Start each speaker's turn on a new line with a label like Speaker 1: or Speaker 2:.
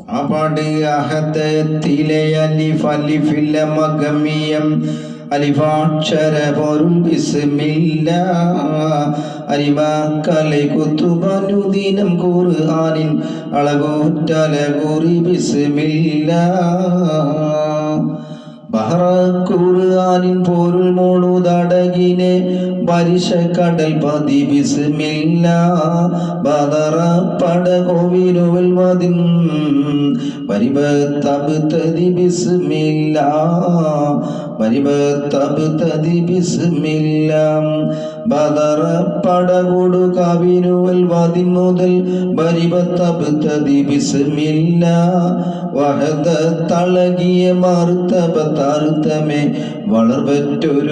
Speaker 1: അപട് അഹദത്തിലെ അലിഫ് അലിഫില്ല മഗമിയം. അലിഫാക്ഷര പൊരുൾ ബിസ്മില്ല. അരിവാക്കലെ കുത്തുബനുദീനം ഖുർആനിൻ. അളകൂറ്റലകുറി ബിസ്മില്ല. ബഹ്റ ഖുർആനിൻ പൊരുൾ മോളുതടകിനെ പരിശ കടൽ പതി ബിസ്മില്ല ബദറ പട കോവിലുവൽ വതിൻ പരിബത്തബ്തതി ബിസ്മില്ല പരിബത്തബ്തതി ബിസ്മില്ല ബദറ പട കൊടു കവിനുവൽ വതിൻ മുതൽ പരിബത്തബ്തതി ബിസ്മില്ല വഹദ തളകിയ മറുത്തപത്തറുത്തമേ വളർവറ്റൊരു തിരു ബിസ്മില്ല